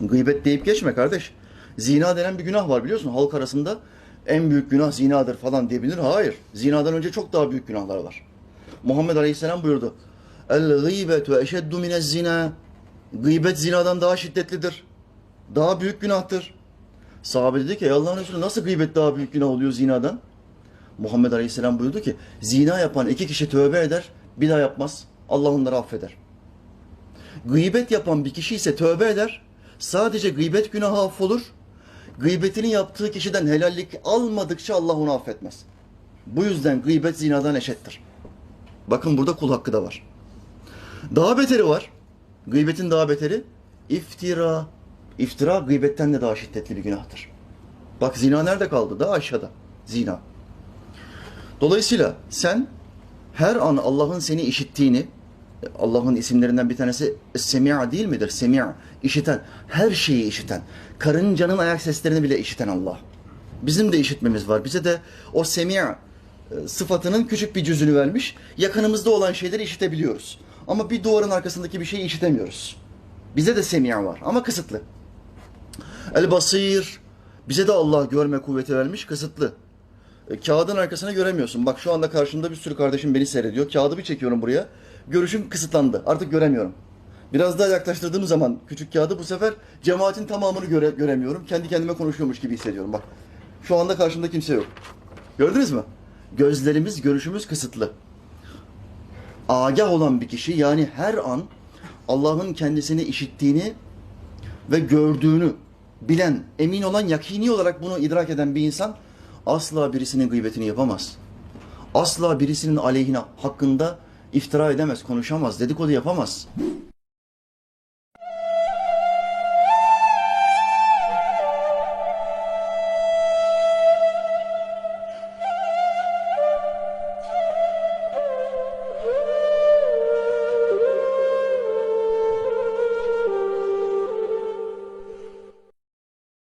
Gıybet deyip geçme kardeş. Zina denen bir günah var biliyorsun halk arasında. En büyük günah zinadır falan diyebilir. Hayır. Zinadan önce çok daha büyük günahlar var. Muhammed Aleyhisselam buyurdu. El gıybetu eşeddu minez zina. Gıybet zinadan daha şiddetlidir. Daha büyük günahtır. Sahabe dedi ki "Ey Allah'ın Resulü nasıl gıybet daha büyük günah oluyor zinadan? Muhammed Aleyhisselam buyurdu ki zina yapan iki kişi tövbe eder bir daha yapmaz. Allah onları affeder. Gıybet yapan bir kişi ise tövbe eder. Sadece gıybet günahı affolur. Gıybetini yaptığı kişiden helallik almadıkça Allah onu affetmez. Bu yüzden gıybet zinadan eşittir. Bakın burada kul hakkı da var. Daha beteri var. Gıybetin daha beteri iftira. İftira gıybetten de daha şiddetli bir günahtır. Bak zina nerede kaldı? Daha aşağıda. Zina. Dolayısıyla sen her an Allah'ın seni işittiğini, Allah'ın isimlerinden bir tanesi Semi'a değil midir? Semi'a, işiten, her şeyi işiten, karıncanın ayak seslerini bile işiten Allah. Bizim de işitmemiz var. Bize de o Semi'a e, sıfatının küçük bir cüzünü vermiş. Yakınımızda olan şeyleri işitebiliyoruz. Ama bir duvarın arkasındaki bir şeyi işitemiyoruz. Bize de Semi'a var ama kısıtlı. El Basir, bize de Allah görme kuvveti vermiş, kısıtlı. E, kağıdın arkasını göremiyorsun. Bak şu anda karşımda bir sürü kardeşim beni seyrediyor. Kağıdı bir çekiyorum buraya. Görüşüm kısıtlandı. Artık göremiyorum. Biraz daha yaklaştırdığım zaman küçük kağıdı bu sefer cemaatin tamamını göre, göremiyorum. Kendi kendime konuşuyormuş gibi hissediyorum. Bak şu anda karşımda kimse yok. Gördünüz mü? Gözlerimiz, görüşümüz kısıtlı. Agah olan bir kişi yani her an Allah'ın kendisini işittiğini ve gördüğünü bilen, emin olan, yakini olarak bunu idrak eden bir insan asla birisinin gıybetini yapamaz. Asla birisinin aleyhine hakkında iftira edemez, konuşamaz, dedikodu yapamaz.